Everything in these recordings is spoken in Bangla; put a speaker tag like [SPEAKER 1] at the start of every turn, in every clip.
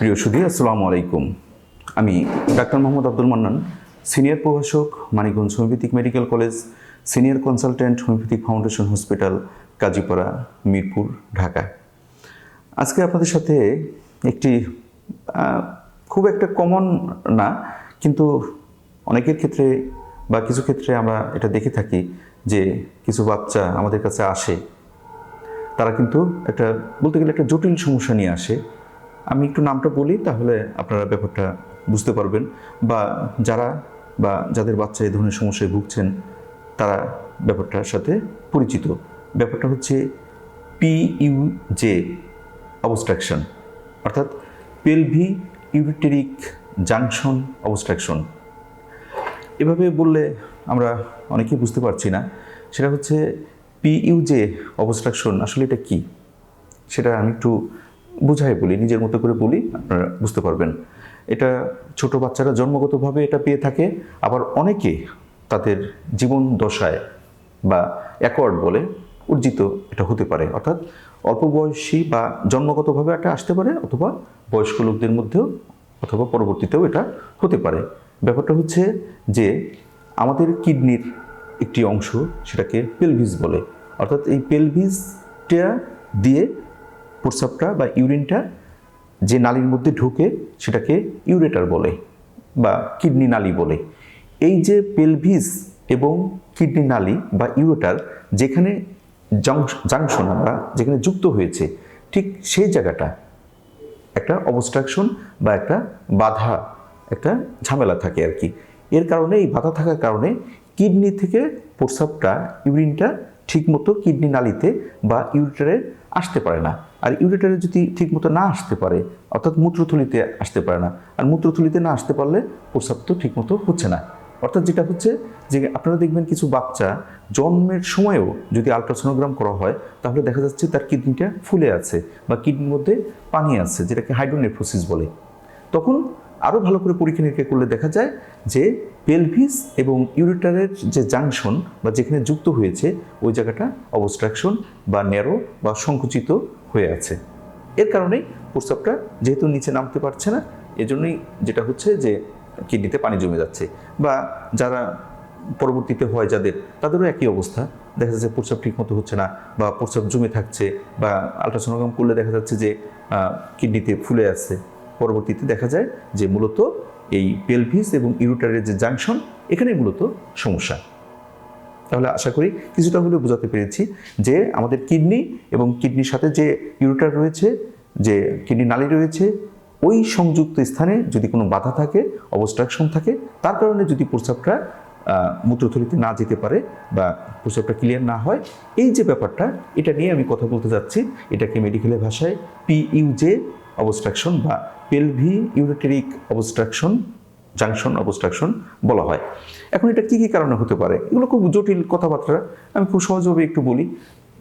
[SPEAKER 1] প্রিয় সুধী, আসসালামু আলাইকুম। আমি ডাক্তার মোহাম্মদ আব্দুল মান্নান, সিনিয়র প্রভাষক, Manikganj homeopathic medical college, senior consultant homeopathic foundation hospital, Kazipara, Mirpur, Dhaka. আজকে আপনাদের সাথে একটি খুব একটা কমন না, কিন্তু অনেকের ক্ষেত্রে বা কিছু ক্ষেত্রে আমরা এটা দেখে থাকি যে কিছু বাচ্চা আমাদের কাছে আসে। তারা কিন্তু একটা, বলতে গেলে একটা জটিল সমস্যা নিয়ে আসে। আমি একটু নামটা বলি, তাহলে আপনারা ব্যাপারটা বুঝতে পারবেন। বা যারা বা যাদের বাচ্চা এই ধরনের সমস্যায় ভুগছেন, তারা ব্যাপারটার সাথে পরিচিত। ব্যাপারটা হচ্ছে পিইউজে অবস্ট্রাকশন অর্থাৎ পেলভি ইউরিটেরিক জাংশন অবস্ট্রাকশন এভাবে বললে আমরা অনেকেই বুঝতে পারছি না। সেটা হচ্ছে পিইউজে অবস্ট্রাকশন আসলে এটা কি? সেটা আমি একটু বুঝাই বলি, নিজের মতো করে বলি, আপনারা বুঝতে পারবেন। এটা ছোট বাচ্চারা জন্মগতভাবে এটা পেয়ে থাকে, আবার অনেকে তাদের জীবন দশায় বা অ্যাকোয়ার্ড বলে অর্জিত এটা হতে পারে। অর্থাৎ অল্প বয়সী বা জন্মগতভাবে এটা আসতে পারে, অথবা বয়স্ক লোকদের মধ্যেও, অথবা পরবর্তীতেও এটা হতে পারে। ব্যাপারটা হচ্ছে যে, আমাদের কিডনির একটি অংশ, সেটাকে পেলভিস বলে। অর্থাৎ এই পেলভিসটা দিয়ে প্রস্রাবটা বা ইউরিনটা যে নালীর মধ্যে ঢুকে সেটাকে ইউরেটার বলে বা কিডনি নালী বলে। এই যে পেলভিস এবং কিডনি নালী বা ইউরেটার যেখানে জাংশন আমরা যেখানে যুক্ত হয়েছে, ঠিক সেই জায়গাটা একটা অবস্ট্রাকশন বা একটা বাধা, একটা ঝামেলা থাকে আর কি। এর কারণে, এই বাধা থাকার কারণে কিডনি থেকে প্রস্রাবটা, ইউরিনটা ঠিকমতো কিডনি নালীতে বা ইউরিটারে আসতে পারে না। আর ইউরেটারে যদি ঠিকমতো না আসতে পারে, অর্থাৎ মূত্রথলিতে আসতে পারে না, আর মূত্রথলিতে না আসতে পারলে প্রস্রাব তো ঠিকমতো হচ্ছে না। অর্থাৎ যেটা হচ্ছে যে আপনারা দেখবেন কিছু বাচ্চা জন্মের সময়েও যদি আলট্রাসোনোগ্রাম করা হয়, তাহলে দেখা যাচ্ছে তার কিডনিটা ফুলে আছে বা কিডনির মধ্যে পানি আছে, যেটাকে হাইড্রোনেফ্রোসিস বলে। তখন আরও ভালো করে পরীক্ষা নিরীক্ষা করলে দেখা যায় যে পেলভিস এবং ইউরিটারের যে জাংশন বা যেখানে যুক্ত হয়েছে, ওই জায়গাটা অবস্ট্রাকশন বা ন্যারো বা সংকুচিত হয়ে আছে। এর কারণেই প্রস্রাবটা যেহেতু নিচে নামতে পারছে না, এজন্যই যেটা হচ্ছে যে কিডনিতে পানি জমে যাচ্ছে। বা যারা পরবর্তীতে হয় যাদের, তাদেরও একই অবস্থা। দেখা যাচ্ছে প্রস্রাব ঠিক মতো হচ্ছে না বা প্রস্রাব জমে থাকছে বা আলট্রাসোনোগ্রাম করলে দেখা যাচ্ছে যে কিডনিতে ফুলে আছে পরবর্তীতে দেখা যায় যে মূলত এই পেলভিস এবং ইউরোটারের যে জাংশন এখানে মূলত সমস্যা। তাহলে আশা করি কিছুটা হলেও বোঝাতে পেরেছি যে আমাদের কিডনি এবং কিডনির সাথে যে ইউরোটার রয়েছে, যে কিডনি নালী রয়েছে, ওই সংযুক্ত স্থানে যদি কোনো বাধা থাকে অবস্ট্রাকশন থাকে, তার কারণে যদি প্রস্রাবটা মূত্রথলিতে না যেতে পারে বা প্রস্রাবটা ক্লিয়ার না হয়, এই যে ব্যাপারটা, এটা নিয়ে আমি কথা বলতে যাচ্ছি। এটাকে মেডিকেলের ভাষায় পিইউজে অবস্ট্রাকশন বা pelvic ureteric obstruction junction obstruction বলা হয়। এখন এটা কী কী কারণে হতে পারে? এগুলো খুব জটিল কথাবার্তা। আমি খুব সহজভাবে একটু বলি।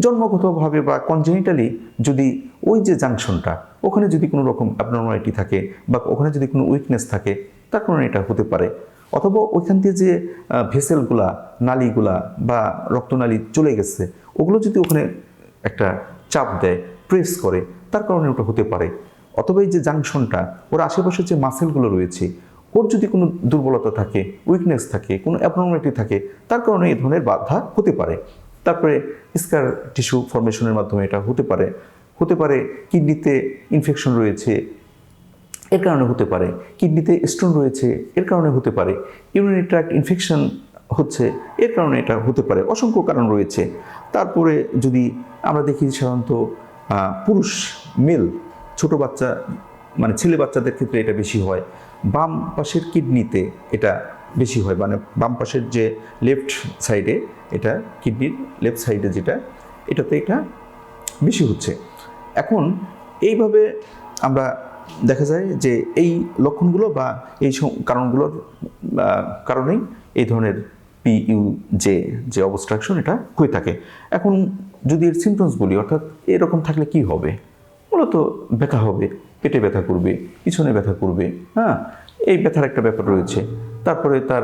[SPEAKER 1] জন্মগতভাবে বা কনজেনিটালি যদি ওই যে জাংশনটা ওখানে যদি কোনো রকম অ্যাবনর্মালিটি থাকে বা ওখানে যদি কোনো উইকনেস থাকে, তার কারণে এটা হতে পারে। অথবা ওইখান দিয়ে যে ভেসেলগুলা নালীগুলা বা রক্তনালী চলে গেছে, ওগুলো যদি ওখানে একটা চাপ দেয় প্রেস করে, তার কারণে ওটা হতে পারে। অথবা এই যে জাংশনটা ওর আশেপাশে যে মাসেলগুলো রয়েছে ওর যদি কোনো দুর্বলতা থাকে উইকনেস থাকে, কোনো অ্যাবনর্মালিটি থাকে, তার কারণে এই ধরনের বাধা হতে পারে। তারপরে স্কার টিস্যু ফর্মেশনের মাধ্যমে এটা হতে পারে। হতে পারে কিডনিতে ইনফেকশন রয়েছে, এর কারণে হতে পারে। কিডনিতে স্টোন রয়েছে, এর কারণে হতে পারে। ইউরিনারি ট্র্যাক্ট ইনফেকশন হচ্ছে, এর কারণে এটা হতে পারে। অসংখ্য কারণ রয়েছে। তারপরে যদি আমরা দেখি সাধারণত পুরুষ মেল ছোট বাচ্চা মানে ছেলে বাচ্চাদের ক্ষেত্রে এটা বেশি হয়। বাম পাশের কিডনিতে এটা বেশি হয় মানে বাম পাশের যে লেফট সাইডে এটা কিডনির লেফট সাইডে যেটা, এটাতে এটা বেশি হচ্ছে। এখন এইভাবে আমরা দেখা যায় যে এই লক্ষণগুলো বা এই কারণগুলোর কারণেই এই ধরনের পিইউ যে যে অবস্ট্রাকশন এটা হয়ে থাকে। এখন যদি এর সিমটমস বলি, অর্থাৎ এরকম থাকলে কি হবে? মূলত ব্যথা হবে। পেটে ব্যথা করবে, পিছনে ব্যথা করবে হ্যাঁ? এই ব্যথার একটা ব্যাপার রয়েছে। তারপরে তার,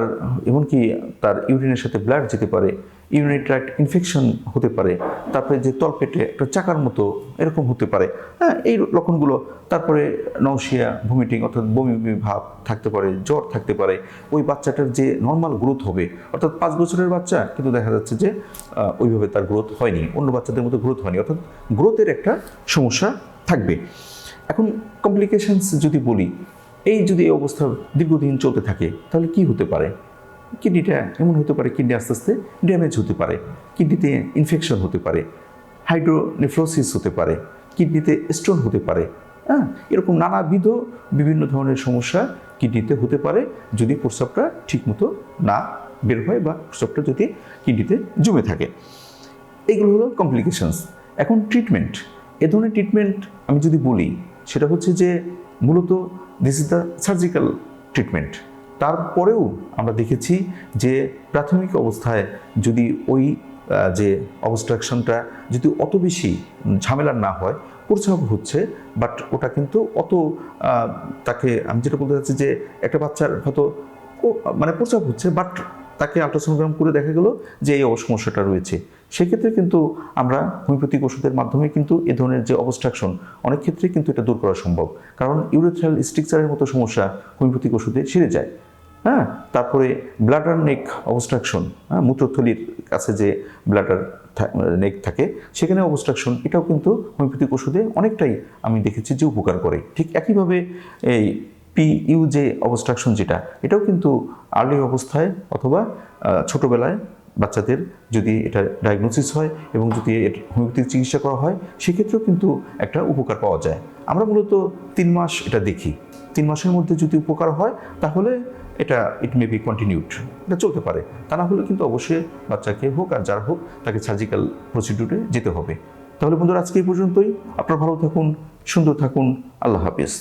[SPEAKER 1] এমনকি তার ইউরিনের সাথে ব্লাড যেতে পারে ইউরিনারি ট্র্যাক্ট ইনফেকশন হতে পারে, তারপরে যে তলপেটে একটা চাকার মতো এরকম হতে পারে হ্যাঁ? এই লক্ষণগুলো, তারপরে নৌশিয়া ভমিটিং অর্থাৎ বমি বমি ভাব থাকতে পারে, জ্বর থাকতে পারে, ওই বাচ্চাটার যে নর্মাল গ্রোথ হবে, অর্থাৎ পাঁচ বছরের বাচ্চা, কিন্তু দেখা যাচ্ছে যে ওইভাবে তার গ্রোথ হয়নি, অন্য বাচ্চাদের মতো গ্রোথ হয়নি, অর্থাৎ গ্রোথের একটা সমস্যা থাকবে। এখন কমপ্লিকেশনস যদি বলি, এই যদি এই অবস্থা দীর্ঘদিন চলতে থাকে, তাহলে কি হতে পারে? কিডনিটা এমন হতে পারে, কিডনি আস্তে আস্তে ড্যামেজ হতে পারে, কিডনিতে ইনফেকশন হতে পারে হাইড্রোনেফ্রোসিস হতে পারে, কিডনিতে স্টোন হতে পারে হ্যাঁ? এরকম নানাবিধ বিভিন্ন ধরনের সমস্যা কিডনিতে হতে পারে, যদি প্রস্রাবটা ঠিকমতো না বের হয় বা প্রস্রাবটা যদি কিডনিতে জমে থাকে। এগুলো হলো কমপ্লিকেশনস এখন ট্রিটমেন্ট এ ধরনের ট্রিটমেন্ট আমি যদি বলি সেটা হচ্ছে যে মূলত this is the surgical treatment তারপরেও আমরা দেখেছি যে প্রাথমিক অবস্থায় যদি ওই যে অবস্ট্রাকশনটা যদি অত বেশি ঝামেলার না হয়, প্রস্রাব হচ্ছে বাট ওটা কিন্তু অত তাকে আমি যেটা বলতে চাচ্ছি যে একটা বাচ্চার হয়তো মানে প্রস্রাব হচ্ছে বাট তাকে আলট্রাসোনোগ্রাম করে দেখা গেল যে এই সমস্যাটা রয়েছে। সেক্ষেত্রে কিন্তু আমরা হোমিওপ্যাথিক ওষুধের মাধ্যমে কিন্তু এ ধরনের যে অবস্ট্রাকশন অনেক ক্ষেত্রে কিন্তু এটা দূর করা সম্ভব। কারণ ইউরেথ্রাল স্ট্রিকচারের মতো সমস্যা হোমিওপ্যাথিক ওষুধে সেরে যায়। হ্যাঁ? তারপরে ব্লাডার নেক অবস্ট্রাকশন হ্যাঁ? মূত্রথলির কাছে যে ব্লাডার নেক থাকে সেখানে অবস্ট্রাকশন এটাও কিন্তু হোমিওপ্যাথিক ওষুধে অনেকটাই আমি দেখেছি যে উপকার করে। ঠিক একইভাবে এই পি ইউ যে অবস্ট্রাকশন যেটা, এটাও কিন্তু আর্লি অবস্থায় অথবা ছোটবেলায় বাচ্চাদের যদি এটা ডায়াগনোসিস হয় এবং যদি এর হোমিওপ্যাথিক চিকিৎসা করা হয়, সেক্ষেত্রেও কিন্তু একটা উপকার পাওয়া যায়। আমরা মূলত তিন মাস এটা দেখি। তিন মাসের মধ্যে যদি উপকার হয়, তাহলে এটা ইট মে বি কন্টিনিউড এটা চলতে পারে। তা না হলে কিন্তু অবশ্যই বাচ্চাকে হোক আর যার হোক, তাকে সার্জিক্যাল প্রসিডিউরে যেতে হবে। তাহলে বন্ধুরা, আজকে এই পর্যন্তই। আপনারা ভালো থাকুন, সুন্দর থাকুন। আল্লাহ হাফিজ।